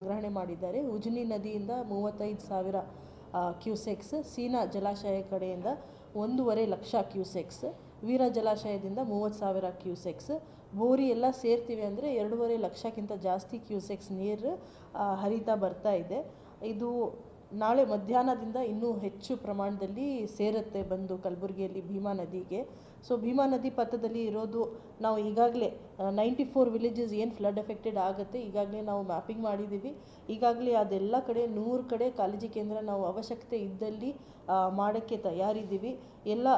ಸಂಗ್ರಹಣೆ ಮಾಡಿದ್ದಾರೆ. ಉಜನಿ ನದಿಯಿಂದ ಮೂವತ್ತೈದು ಸಾವಿರ ಕ್ಯೂಸೆಕ್ಸ್, ಸೀನಾ ಜಲಾಶಯ ಕಡೆಯಿಂದ ಒಂದೂವರೆ ಲಕ್ಷ ಕ್ಯೂಸೆಕ್ಸ್, ವೀರ ಜಲಾಶಯದಿಂದ ಮೂವತ್ತು ಸಾವಿರ ಕ್ಯೂಸೆಕ್ಸ್ ಬೋರಿ ಎಲ್ಲ ಸೇರ್ತೀವಿ ಅಂದರೆ ಎರಡೂವರೆ ಲಕ್ಷಕ್ಕಿಂತ ಜಾಸ್ತಿ ಕ್ಯೂಸೆಕ್ಸ್ ನೀರು ಹರಿತಾ ಬರ್ತಾ ಇದೆ. ಇದು ನಾಳೆ ಮಧ್ಯಾಹ್ನದಿಂದ ಇನ್ನೂ ಹೆಚ್ಚು ಪ್ರಮಾಣದಲ್ಲಿ ಸೇರುತ್ತೆ ಬಂದು ಕಲಬುರಗಿಯಲ್ಲಿ ಭೀಮಾ ನದಿಗೆ. ಸೊ ಭೀಮಾ ನದಿ ಪಥದಲ್ಲಿ ಇರೋದು ನಾವು ಈಗಾಗಲೇ ನೈಂಟಿ ಫೋರ್ ವಿಲೇಜಸ್ ಏನು ಫ್ಲಡ್ ಎಫೆಕ್ಟೆಡ್ ಆಗುತ್ತೆ ಈಗಾಗಲೇ ನಾವು ಮ್ಯಾಪಿಂಗ್ ಮಾಡಿದ್ದೀವಿ. ಈಗಾಗಲೇ ಅದೆಲ್ಲ ಕಡೆ, ನೂರು ಕಡೆ ಕಾಳಜಿ ಕೇಂದ್ರ ನಾವು ಅವಶ್ಯಕತೆ ಇದ್ದಲ್ಲಿ ಮಾಡೋಕ್ಕೆ ತಯಾರಿದ್ದೀವಿ. ಎಲ್ಲ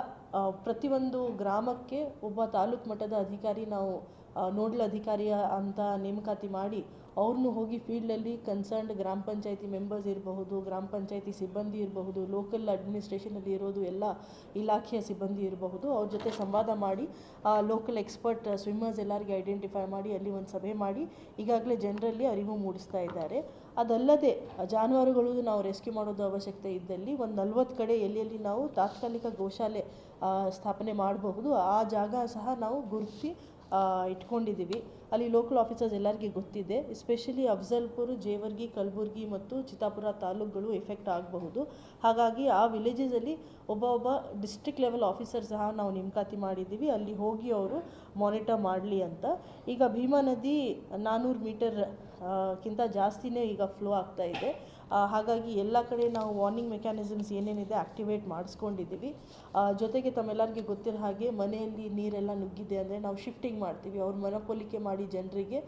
ಪ್ರತಿಯೊಂದು ಗ್ರಾಮಕ್ಕೆ ಒಬ್ಬ ತಾಲೂಕು ಮಟ್ಟದ ಅಧಿಕಾರಿ ನಾವು ನೋಡಲ್ ಅಧಿಕಾರಿಯ ಅಂತ ನೇಮಕಾತಿ ಮಾಡಿ ಅವ್ರನ್ನೂ ಹೋಗಿ ಫೀಲ್ಡಲ್ಲಿ ಕನ್ಸರ್ನ್ಡ್ ಗ್ರಾಮ ಪಂಚಾಯತಿ ಮೆಂಬರ್ಸ್ ಇರಬಹುದು, ಗ್ರಾಮ ಪಂಚಾಯತಿ ಸಿಬ್ಬಂದಿ ಇರಬಹುದು, ಲೋಕಲ್ ಅಡ್ಮಿನಿಸ್ಟ್ರೇಷನಲ್ಲಿ ಇರೋದು ಎಲ್ಲ ಇಲಾಖೆಯ ಸಿಬ್ಬಂದಿ ಇರಬಹುದು. ಅವ್ರ ಜೊತೆ ಸಂವಾದ ಮಾಡಿ ಲೋಕಲ್ ಎಕ್ಸ್ಪರ್ಟ್ ಸ್ವಿಮ್ಮರ್ಸ್ ಎಲ್ಲರಿಗೆ ಐಡೆಂಟಿಫೈ ಮಾಡಿ, ಅಲ್ಲಿ ಒಂದು ಸಭೆ ಮಾಡಿ, ಈಗಾಗಲೇ ಜನರಲ್ಲಿ ಅರಿವು ಮೂಡಿಸ್ತಾ ಇದ್ದಾರೆ. ಅದಲ್ಲದೆ, ಜಾನುವಾರುಗಳು ನಾವು ರೆಸ್ಕ್ಯೂ ಮಾಡೋದು ಅವಶ್ಯಕತೆ ಇದ್ದಲ್ಲಿ ಒಂದು ನಲ್ವತ್ತು ಕಡೆ ಎಲ್ಲೆಲ್ಲಿ ನಾವು ತಾತ್ಕಾಲಿಕ ಗೋಶಾಲೆ ಸ್ಥಾಪನೆ ಮಾಡಬಹುದು. ಆ ಜಾಗ ಸಹ ನಾವು ಗುರುತಿಸಿ ಇಟ್ಕೊಂಡಿದ್ದೀವಿ. ಅಲ್ಲಿ ಲೋಕಲ್ ಆಫೀಸರ್ಸ್ ಎಲ್ಲರಿಗೆ ಗೊತ್ತಿದೆ. ಎಸ್ಪೆಷಲಿ ಅಫ್ಜಲ್ಪುರ್ ಜೇವರ್ಗಿ ಕಲಬುರ್ಗಿ ಮತ್ತು ಚಿತ್ತಾಪುರ ತಾಲೂಕುಗಳು ಎಫೆಕ್ಟ್ ಆಗಬಹುದು. ಹಾಗಾಗಿ ಆ ವಿಲೇಜಸಲ್ಲಿ ಒಬ್ಬ ಒಬ್ಬ ಡಿಸ್ಟ್ರಿಕ್ಟ್ ಲೆವೆಲ್ ಆಫೀಸರ್ ಸಹ ನಾವು ನೇಮಕಾತಿ ಮಾಡಿದ್ದೀವಿ. ಅಲ್ಲಿ ಹೋಗಿ ಅವರು ಮಾನಿಟರ್ ಮಾಡಲಿ ಅಂತ. ಈಗ ಭೀಮಾ ನದಿ ನಾನ್ನೂರು ಮೀಟರ್ ಕಿಂತ ಜಾಸ್ತಿನೇ ಈಗ ಫ್ಲೋ ಆಗ್ತಾ ಇದೆ. ಹಾಗಾಗಿ ಎಲ್ಲ ಕಡೆ ನಾವು ವಾರ್ನಿಂಗ್ ಮೆಕ್ಯಾನಿಸಮ್ಸ್ ಏನೇನಿದೆ ಆ್ಯಕ್ಟಿವೇಟ್ ಮಾಡಿಸ್ಕೊಂಡಿದ್ದೀವಿ. ಜೊತೆಗೆ ತಮ್ಮೆಲ್ಲರಿಗೆ ಗೊತ್ತಿರೋ ಹಾಗೆ ಮನೆಯಲ್ಲಿ ನೀರೆಲ್ಲ ನುಗ್ಗಿದೆ ಅಂದರೆ ನಾವು ಶಿಫ್ಟಿಂಗ್ ಮಾಡ್ತೀವಿ. ಅವ್ರ ಮನಪೋಲಿಕೆ ಮಾಡಿ ಜನರಿಗೆ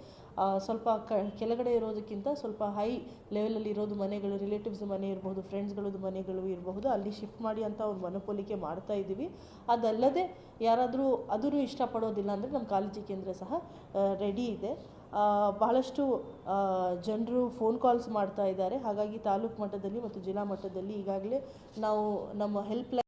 ಸ್ವಲ್ಪ ಕ, ಕೆಳಗಡೆ ಇರೋದಕ್ಕಿಂತ ಸ್ವಲ್ಪ ಹೈ ಲೆವೆಲಲ್ಲಿ ಇರೋದು ಮನೆಗಳು ರಿಲೇಟಿವ್ಸ್ ಮನೆ ಇರಬಹುದು ಫ್ರೆಂಡ್ಸ್ಗಳದ್ದು ಮನೆಗಳು ಇರಬಹುದು, ಅಲ್ಲಿ ಶಿಫ್ಟ್ ಮಾಡಿ ಅಂತ ಅವ್ರ ಮನಪೋಲಿಕೆ ಮಾಡ್ತಾ ಇದ್ದೀವಿ. ಅದಲ್ಲದೆ ಯಾರಾದರೂ ಅದೂ ಇಷ್ಟಪಡೋದಿಲ್ಲ ಅಂದರೆ ನಮ್ಮ ಕಾಳಜಿ ಕೇಂದ್ರ ಸಹ ರೆಡಿ ಇದೆ. ಬಹಳಷ್ಟು ಜನರು ಫೋನ್ ಕಾಲ್ಸ್ ಮಾಡ್ತಾ ಇದ್ದಾರೆ. ಹಾಗಾಗಿ ತಾಲೂಕು ಮಟ್ಟದಲ್ಲಿ ಮತ್ತು ಜಿಲ್ಲಾ ಮಟ್ಟದಲ್ಲಿ ಈಗಾಗಲೇ ನಾವು ನಮ್ಮ ಹೆಲ್ಪ್